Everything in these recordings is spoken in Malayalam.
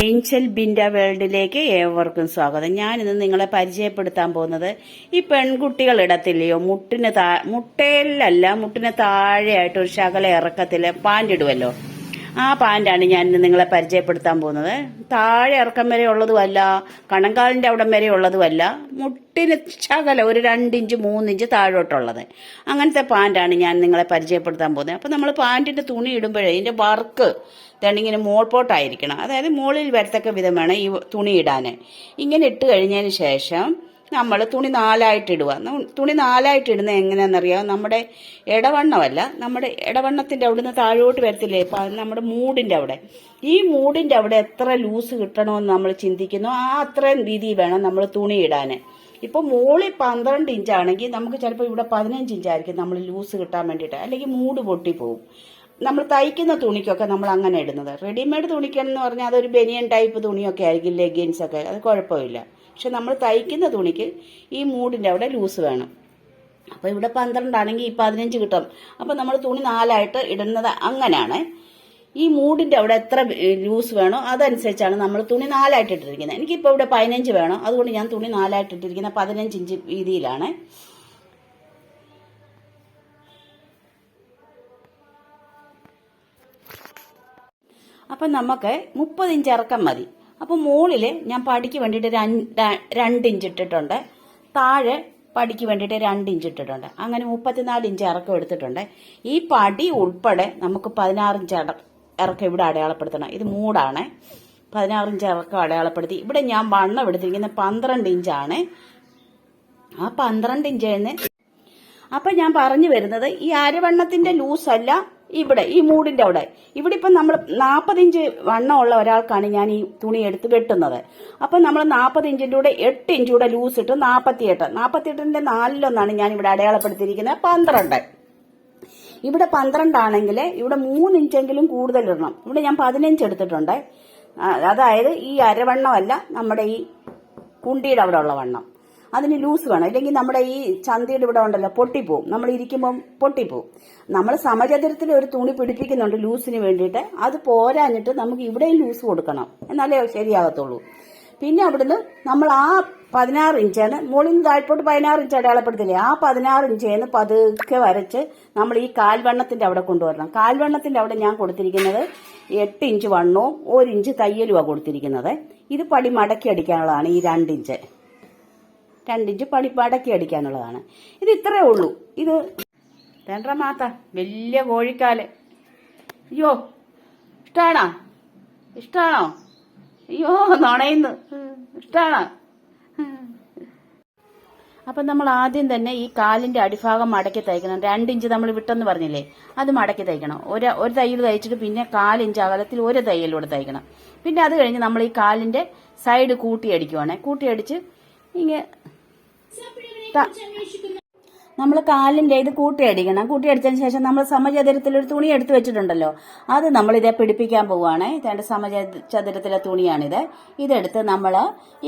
ഏഞ്ചൽ ബിൻഡ വേൾഡിലേക്ക് ഏവർക്കും സ്വാഗതം. ഞാനിന്ന് നിങ്ങളെ പരിചയപ്പെടുത്താൻ പോകുന്നത് ഈ പെൺകുട്ടികൾ ഇടത്തില്ലയോ മുട്ടിന് താ മുട്ടയിലല്ല മുട്ടിന് താഴെയായിട്ട് ഒരു ശകല ഇറക്കത്തിൽ പാന്റ് ആ പാന്റാണ് ഞാൻ നിങ്ങളെ പരിചയപ്പെടുത്താൻ പോകുന്നത്. താഴെ ഇറക്കം വരെ ഉള്ളതുമല്ല കണങ്കാലിന്റെ അവിടം വരെ ഉള്ളതുമല്ല മുട്ടിന് ശകല ഒരു രണ്ടിഞ്ച് മൂന്നിഞ്ച് താഴോട്ടുള്ളത്. അങ്ങനത്തെ പാന്റാണ് ഞാൻ നിങ്ങളെ പരിചയപ്പെടുത്താൻ പോകുന്നത്. അപ്പോൾ നമ്മൾ പാന്റിന്റെ തുണി ഇടുമ്പോഴേ ഇതിന്റെ വർക്ക് ഇങ്ങനെ മോൾപോട്ടായിരിക്കണം അതായത് മുകളിൽ വരത്തക്ക വിധം വേണം ഈ തുണി ഇടാൻ ഇങ്ങനെ ഇട്ട് കഴിഞ്ഞതിന് ശേഷം നമ്മൾ തുണി നാലായിട്ട് ഇടുക തുണി നാലായിട്ട് ഇടുന്നത് എങ്ങനെയാണെന്നറിയാം നമ്മുടെ ഇടവണ്ണമല്ല നമ്മുടെ ഇടവണ്ണത്തിന്റെ നിന്ന് താഴോട്ട് വരത്തില്ലേ? നമ്മുടെ മൂടിന്റെ അവിടെ. ഈ മൂടിന്റെ അവിടെ എത്ര ലൂസ് കിട്ടണമെന്ന് നമ്മൾ ചിന്തിക്കുന്നു. ആ അത്രയും രീതിയിൽ വേണം നമ്മൾ തുണി ഇടാൻ ഇപ്പോൾ മുകളിൽ പന്ത്രണ്ട് ഇഞ്ചാണെങ്കിൽ നമുക്ക് ചിലപ്പോൾ ഇവിടെ പതിനഞ്ച് ഇഞ്ചായിരിക്കും നമ്മൾ ലൂസ് കിട്ടാൻ വേണ്ടിയിട്ട്. അല്ലെങ്കിൽ മൂട് പൊട്ടി പൊട്ടിപ്പോവും നമ്മൾ തയ്ക്കുന്ന തുണിക്കൊക്കെ നമ്മൾ അങ്ങനെ ഇടുന്നത്. റെഡിമെയ്ഡ് തുണിക്കെന്ന് പറഞ്ഞാൽ അതൊരു ബനിയൻ ടൈപ്പ് തുണിയൊക്കെ ആയിരിക്കും ലെഗിൻസ് ഒക്കെ അത് കുഴപ്പമില്ല. പക്ഷെ നമ്മൾ തയ്ക്കുന്ന തുണിക്ക് ഈ മൂടിന്റെ അവിടെ ലൂസ് വേണം. അപ്പോൾ ഇവിടെ പന്ത്രണ്ടാണെങ്കിൽ ഈ പതിനഞ്ച് കിട്ടും. അപ്പോൾ നമ്മൾ തുണി നാലായിട്ട് ഇടുന്നത് അങ്ങനെയാണ്. ഈ മൂടിന്റെ അവിടെ എത്ര ലൂസ് വേണോ അതനുസരിച്ചാണ് നമ്മൾ തുണി നാലായിട്ട് ഇട്ടിരിക്കുന്നത്. എനിക്കിപ്പോൾ ഇവിടെ പതിനഞ്ച് വേണം. അതുകൊണ്ട് ഞാൻ തുണി നാലായിട്ട് ഇട്ടിരിക്കുന്നത് പതിനഞ്ച് ഇഞ്ച് വീതിയിലാണ് അപ്പം നമുക്ക് മുപ്പത് ഇഞ്ച് ഇറക്കം മതി. അപ്പം മുകളിൽ ഞാൻ പടിക്ക് വേണ്ടിയിട്ട് രണ്ട് രണ്ട് ഇഞ്ച് ഇട്ടിട്ടുണ്ട്. താഴെ പടിക്ക് വേണ്ടിയിട്ട് രണ്ട് ഇഞ്ച് ഇട്ടിട്ടുണ്ട്. അങ്ങനെ മുപ്പത്തിനാല് ഇഞ്ച് ഇറക്കം എടുത്തിട്ടുണ്ട്. ഈ പടി ഉൾപ്പെടെ നമുക്ക് പതിനാറ് ഇഞ്ച് ഇറക്കം ഇവിടെ അടയാളപ്പെടുത്തണം. ഇത് മൂടാണ്. പതിനാറ് ഇഞ്ച് ഇറക്കം അടയാളപ്പെടുത്തി. ഇവിടെ ഞാൻ വണ്ണം എടുത്തിരിക്കുന്നത് പന്ത്രണ്ട് ഇഞ്ചാണ്. ആ പന്ത്രണ്ട് ഇഞ്ചിന് അപ്പൊ ഞാൻ പറഞ്ഞു വരുന്നത് ഈ അരവണ്ണത്തിന്റെ ലൂസല്ല ഇവിടെ ഈ മൂടിന്റെ അവിടെ. ഇവിടെ ഇപ്പം നമ്മൾ നാൽപ്പത് ഇഞ്ച് വണ്ണമുള്ള ഒരാൾക്കാണ് ഞാൻ ഈ തുണി എടുത്ത് വെട്ടുന്നത്. അപ്പൊ നമ്മൾ നാൽപ്പത്തിഞ്ചിന്റെ കൂടെ എട്ട് ഇഞ്ച് കൂടെ ലൂസ് ഇട്ട് നാൽപ്പത്തിയെട്ട് നാൽപ്പത്തിയെട്ടിന്റെ നാലിലൊന്നാണ് ഞാൻ ഇവിടെ അടയാളപ്പെടുത്തിയിരിക്കുന്നത്. പന്ത്രണ്ട്. ഇവിടെ പന്ത്രണ്ടാണെങ്കിൽ ഇവിടെ മൂന്ന് ഇഞ്ചെങ്കിലും കൂടുതൽ ഇടണം. ഇവിടെ ഞാൻ പതിനഞ്ച് എടുത്തിട്ടുണ്ട്. അതായത് ഈ അരവണ്ണമല്ല നമ്മുടെ ഈ കുണ്ടിയുടെ അവിടെ ഉള്ള വണ്ണം. അതിന് ലൂസ് വേണം. ഇല്ലെങ്കിൽ നമ്മുടെ ഈ ചന്തയുടെ ഇവിടെ ഉണ്ടല്ലോ പൊട്ടിപ്പോവും. നമ്മൾ ഇരിക്കുമ്പം പൊട്ടിപ്പോവും. നമ്മൾ സമചതുരത്തിൽ ഒരു തുണി പിടിപ്പിക്കുന്നുണ്ട് ലൂസിന് വേണ്ടിയിട്ട്. അത് പോരാഞ്ഞിട്ട് നമുക്ക് ഇവിടെയും ലൂസ് കൊടുക്കണം. എന്നാലേ ശരിയാകത്തുള്ളൂ. പിന്നെ അവിടുന്ന് നമ്മൾ ആ പതിനാറ് ഇഞ്ചാണ് മുകളിൽ നിന്ന് താഴ്പോട്ട് പതിനാറ് ഇഞ്ച് അടയാളപ്പെടുത്തില്ലേ? ആ പതിനാറ് ഇഞ്ചേന്ന് പതുക്കെ വരച്ച് നമ്മൾ ഈ കാൽവണ്ണത്തിന്റെ അവിടെ കൊണ്ടുവരണം. കാൽവണ്ണത്തിന്റെ അവിടെ ഞാൻ കൊടുത്തിരിക്കുന്നത് എട്ട് ഇഞ്ച് വണ്ണവും ഒരു ഇഞ്ച് തയ്യലുമാണ് കൊടുത്തിരിക്കുന്നത്. ഇത് പടി മടക്കി അടിക്കാനുള്ളതാണ് ഈ രണ്ടിഞ്ച് രണ്ടിഞ്ച് പടി അടിക്കാന്നുള്ളതാണ് ഇത് ഇത്രേ ഉള്ളൂ. ഇത് രണ്ടര മാത്ത വലിയ കോഴിക്കാൽ. അയ്യോ ഇഷ്ടാണോ? ഇഷ്ടാണോ? അയ്യോ നുണയുന്നു. ഇഷ്ടാണോ? അപ്പം നമ്മൾ ആദ്യം തന്നെ ഈ കാലിന്റെ അടിഭാഗം മടക്കി തയ്ക്കണം. രണ്ടിഞ്ച് നമ്മൾ വിട്ടെന്ന് പറഞ്ഞില്ലേ അത് മടക്കി തയ്ക്കണം. ഒരു ഒരു തയ്യൽ തയ്ച്ചിട്ട് പിന്നെ കാലിഞ്ച് അകലത്തിൽ ഒരു തയ്യലൂടെ തയ്ക്കണം. പിന്നെ അത് കഴിഞ്ഞ് നമ്മൾ ഈ കാലിന്റെ സൈഡ് കൂട്ടിയടിക്കുവാണേ കൂട്ടിയടിച്ച് ഇങ്ങനെ നമ്മൾ കാലിന്റെ ഇത് കൂട്ടിയടിക്കണം കൂട്ടിയടിച്ചതിന് ശേഷം നമ്മൾ സമചതുരത്തിൽ ഒരു തുണി എടുത്തു വെച്ചിട്ടുണ്ടല്ലോ. അത് നമ്മൾ ഇതേ പിടിപ്പിക്കാൻ പോവുകയാണ് ഇതേണ്ട സമചതുരത്തിലെ തുണിയാണിത്. ഇതെടുത്ത് നമ്മൾ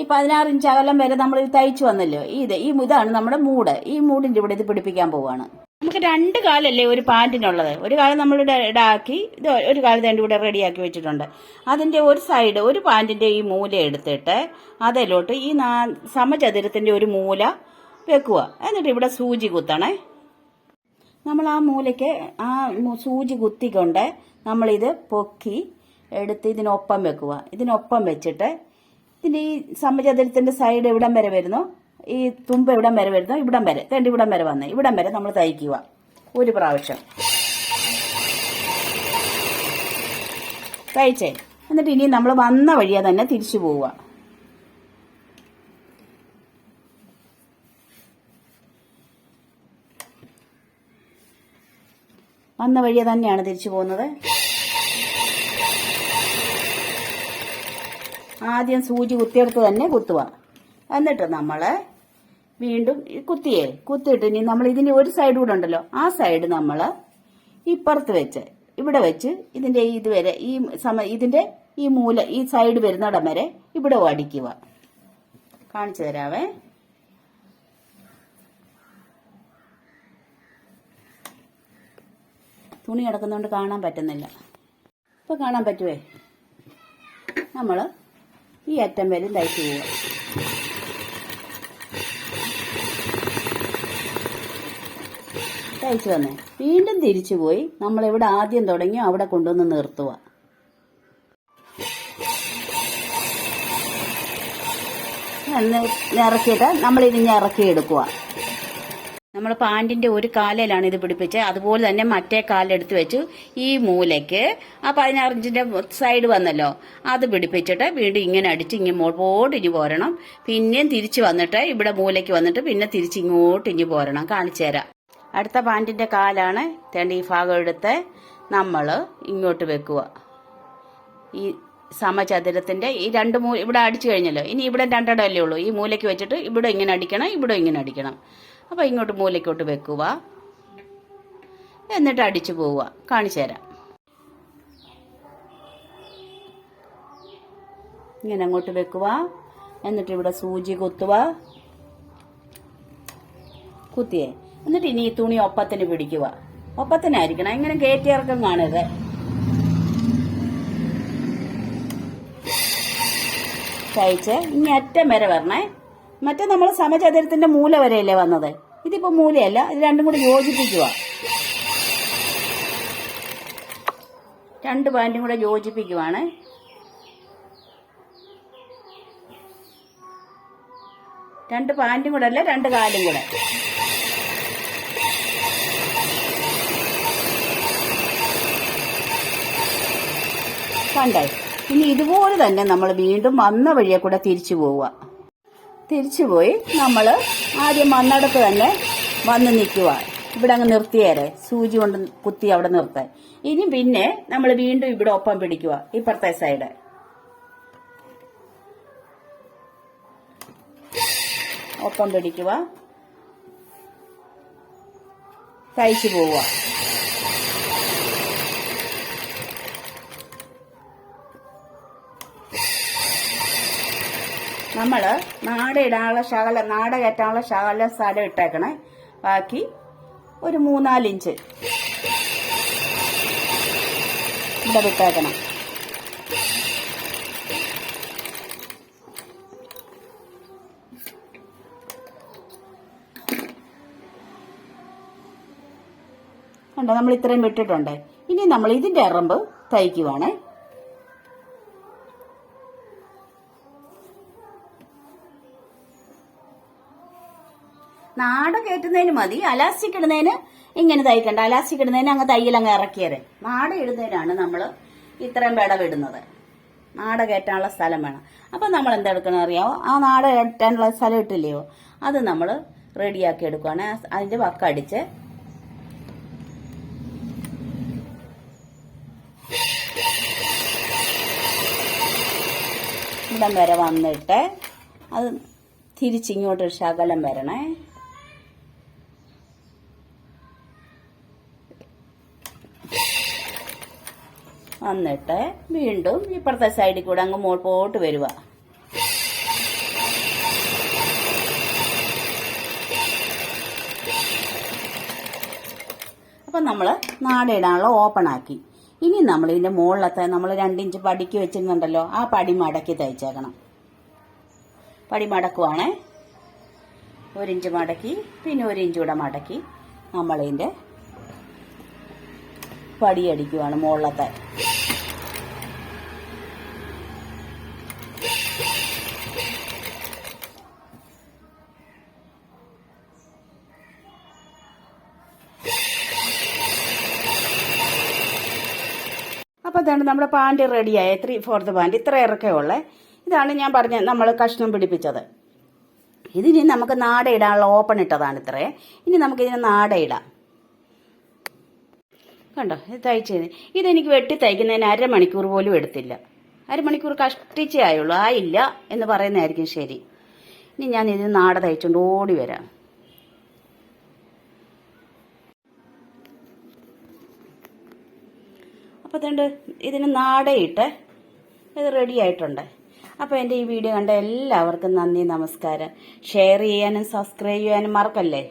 ഈ പതിനാറ് ഇഞ്ച് അകലം വരെ നമ്മൾ തയ്ച്ചു വന്നല്ലോ. ഇത് ഈ ഇതാണ് നമ്മുടെ മൂട്. ഈ മൂടിന്റെ ഇവിടെ ഇത് പിടിപ്പിക്കാൻ പോവുകയാണ് നമുക്ക് രണ്ട് കാലല്ലേ ഒരു പാന്റിനുള്ളത് ഒരു കാലം നമ്മൾ ഇടാക്കി ഇത് ഒരു കാലം തന്നെ കൂടെ റെഡിയാക്കി വെച്ചിട്ടുണ്ട്. അതിന്റെ ഒരു സൈഡ് ഒരു പാന്റിന്റെ ഈ മൂല എടുത്തിട്ട് അതിലോട്ട് ഈ നാ സമചതുരത്തിന്റെ ഒരു മൂല വെക്കുക. എന്നിട്ട് ഇവിടെ സൂചി കുത്തണേ. നമ്മൾ ആ മൂലയ്ക്ക് ആ സൂചി കുത്തിക്കൊണ്ട് നമ്മളിത് പൊക്കി എടുത്ത് ഇതിനൊപ്പം വെക്കുക. ഇതിനൊപ്പം വെച്ചിട്ട് ഇതിന്റെ ഈ സമചതുരത്തിന്റെ സൈഡ് എവിടം വരെ വരുന്നു? ഈ തുമ്പ് ഇവിടം വരെ വരുന്നു ഇവിടം വരെ. തേണ്ടി ഇവിടം വരെ വന്ന്. ഇവിടം വരെ നമ്മൾ തയ്ക്കുക. ഒരു പ്രാവശ്യം. തയ്ച്ചേ. എന്നിട്ട് ഇനി നമ്മൾ വന്ന വഴിയാ തന്നെ തിരിച്ചു പോവുക. വന്ന വഴിയെ തന്നെയാണ് തിരിച്ചു പോകുന്നത്. ആദ്യം സൂചി കുത്തിയെടുത്ത് തന്നെ കുത്തുക. എന്നിട്ട് നമ്മൾ വീണ്ടും കുത്തിയേ കുത്തിയിട്ട് ഇനി നമ്മൾ ഇതിന് ഒരു സൈഡ് കൂടെ ഉണ്ടല്ലോ. ആ സൈഡ് നമ്മൾ ഇപ്പുറത്ത് വെച്ച് ഇവിടെ വെച്ച് ഇതിന്റെ ഈ ഇതുവരെ ഈ സമ ഇതിന്റെ ഈ മൂല ഈ സൈഡ് വരുന്നിടം വരെ ഇവിടെ അടിക്കുക കാണിച്ചു തരാവേ. തുണി കിടക്കുന്നതുകൊണ്ട് കാണാൻ പറ്റുന്നില്ല. ഇപ്പോൾ കാണാൻ പറ്റുവേ? നമ്മൾ ഈ അറ്റം വരെ തയ്ച്ചു പോവുക. തയ്ച്ചു തന്നെ. വീണ്ടും തിരിച്ചു പോയി. നമ്മൾ എവിടെ ആദ്യം തുടങ്ങിയോ അവിടെ കൊണ്ടുവന്ന് നിർത്തുക ഇറക്കിയിട്ട് നമ്മൾ ഇതിനെ ഇറക്കി എടുക്കുക നമ്മൾ പാന്റിന്റെ ഒരു കാലയിലാണ് ഇത് പിടിപ്പിച്ചത് അതുപോലെ തന്നെ മറ്റേ കാലെടുത്ത് വെച്ചു. ഈ മൂലയ്ക്ക് ആ പതിനാറിഞ്ചിന്റെ സൈഡ് വന്നല്ലോ. അത് പിടിപ്പിച്ചിട്ട് വീണ്ടും ഇങ്ങനെ അടിച്ച് ഇങ്ങനെ മുമ്പോട്ട് ഇഞ്ഞു പോരണം. പിന്നെയും തിരിച്ചു വന്നിട്ട് ഇവിടെ മൂലയ്ക്ക് വന്നിട്ട് പിന്നെ തിരിച്ച് ഇങ്ങോട്ട് ഇഞ്ഞു പോരണം. കാണിച്ചു തരാം. അടുത്ത പാന്റിന്റെ കാലാണ് തേണ്ട ഈ ഭാഗം എടുത്ത് നമ്മൾ ഇങ്ങോട്ട് വെക്കുക. ഈ സമചതുരത്തിന്റെ ഈ രണ്ട് മൂ ഇവിടെ അടിച്ചു കഴിഞ്ഞല്ലോ. ഇനി ഇവിടെ രണ്ടിടമല്ലേ ഉള്ളൂ. ഈ മൂലയ്ക്ക് വെച്ചിട്ട് ഇവിടെ ഇങ്ങനെ അടിക്കണം ഇവിടെ ഇങ്ങനെ അടിക്കണം. അപ്പോൾ ഇങ്ങോട്ട് മൂലയ്ക്കോട്ട് വെക്കുക. എന്നിട്ട് അടിച്ചു പോവുക. കാണിച്ചു തരാം. ഇങ്ങനെ അങ്ങോട്ട് വെക്കുക. എന്നിട്ട് ഇവിടെ സൂചി കുത്തുക. കുത്തിയേ. എന്നിട്ട് ഇനി ഈ തുണി ഒപ്പത്തിന് പിടിക്കുക. ഒപ്പത്തിനായിരിക്കണം. ഇങ്ങനെ കയറ്റി ഇറക്കം കാണരുത് തയ്ച്ച് ഇനി അറ്റം വരെ വരണേ. മറ്റേ നമ്മൾ സമചതുരത്തിന്റെ മൂല വരെയല്ലേ വന്നത്? ഇതിപ്പോ മൂലയല്ല. ഇത് രണ്ടും കൂടി യോജിപ്പിക്കുക. രണ്ട് പാന്റും കൂടെ യോജിപ്പിക്കുവാണ്. രണ്ട് പാന്റും കൂടെ അല്ല രണ്ട് കാലും കൂടെ. കണ്ടേ? ഇനി ഇതുപോലെ തന്നെ നമ്മൾ വീണ്ടും വന്ന വഴിയെ കൂടെ തിരിച്ചു പോവുക. തിരിച്ചു പോയി നമ്മൾ ആദ്യം വന്നിടത്ത് തന്നെ വന്ന് നിൽക്കുക. ഇവിടെ അങ്ങ് നിർത്തിയേരെ. സൂചി കൊണ്ട് കുത്തി അവിടെ നിർത്താൻ. ഇനി പിന്നെ നമ്മൾ വീണ്ടും ഇവിടെ ഒപ്പം പിടിക്കുക. ഇപ്പുറത്തെ സൈഡ് ഒപ്പം പിടിക്കുക. തയ്ച്ചു പോവുക. നമ്മൾ നാട ഇടാനുള്ള ശകല നാട കയറ്റാനുള്ള ശകല സ്ഥലം ഇട്ടേക്കണേ. ബാക്കി ഒരു മൂന്നാലിഞ്ച് ഇവിടെ വിട്ടേക്കണം. കണ്ടോ നമ്മൾ ഇത്രയും വിട്ടിട്ടുണ്ട്. ഇനി നമ്മൾ ഇതിന്റെ അറമ്പ് തയ്ക്കുവാണേ നാട കയറ്റുന്നതിന് മതി. അലാസ്റ്റിക് ഇടുന്നതിന് ഇങ്ങനെ തയ്ക്കണ്ട അലാസ്റ്റിക് ഇടുന്നതിന് അങ്ങ് തയ്യൽ അങ്ങ് ഇറക്കിയത് നാട ഇടുന്നതിനാണ് നമ്മൾ ഇത്രയും വിടവിടുന്നത് നാട കയറ്റാനുള്ള സ്ഥലം വേണം. അപ്പം നമ്മൾ എന്തെടുക്കണം അറിയാമോ ആ നാട കയറ്റാനുള്ള സ്ഥലം ഇട്ടില്ലയോ? അത് നമ്മൾ റെഡിയാക്കി എടുക്കുവാണ്. അതിന്റെ വക്കടിച്ച് ഇവിടം വരെ വന്നിട്ട് അത് തിരിച്ചിങ്ങോട്ടൊരു ശകലം വരണേ. വന്നിട്ട് വീണ്ടും ഇപ്പുറത്തെ സൈഡിൽ കൂടെ അങ്ങ് മുമ്പോട്ട് വരിക അപ്പം നമ്മൾ നാടയിടാനുള്ള ഓപ്പൺ ആക്കി. ഇനി നമ്മൾ ഇതിന്റെ മുകളിലത്തെ നമ്മൾ രണ്ടിഞ്ച് പടിക്ക് വെച്ചിരുന്നുണ്ടല്ലോ ആ പടി മടക്കി തയ്ച്ചേക്കണം. പടി മടക്കുവാണേ. ഒരിഞ്ച് മടക്കി പിന്നെ ഒരിഞ്ച് കൂടെ മടക്കി നമ്മളിതിന്റെ പടിയടിക്കുവാണ് മുകളിലത്തെ. അതാണ് നമ്മുടെ പാന്റ് റെഡിയായ ത്രീ ഫോർത്ത് പാന്റ്. ഇത്ര ഇറക്കേ ഉള്ളേ. ഇതാണ് ഞാൻ പറഞ്ഞ നമ്മൾ കഷ്ണം പിടിപ്പിച്ചത്. ഇതിനി നമുക്ക് നാട ഇടാനുള്ള ഓപ്പൺ ഇട്ടതാണ് ഇത്രേ. ഇനി നമുക്കിതിന് നാട ഇടാം. കണ്ടോ? ഇത് തയ്ച്ചത്. ഇതെനിക്ക് വെട്ടി തയ്ക്കുന്നതിന് അരമണിക്കൂർ പോലും എടുത്തില്ല. അരമണിക്കൂർ കഷ്ടിച്ചേ ആയുള്ളൂ. ആയില്ല എന്ന് പറയുന്നതായിരിക്കും ശരി. ഇനി ഞാൻ ഇതിന് നാട തയ്ച്ചുകൊണ്ട് ഓടി വരാം. അപ്പോൾ അതുകൊണ്ട് ഇതിന് നാടയിട്ട് ഇത് റെഡി ആയിട്ടുണ്ട്. അപ്പോൾ എന്റെ ഈ വീഡിയോ കണ്ട എല്ലാവർക്കും നന്ദി നമസ്കാരം. ഷെയർ ചെയ്യാനും സബ്സ്ക്രൈബ് ചെയ്യാനും മറക്കല്ലേ?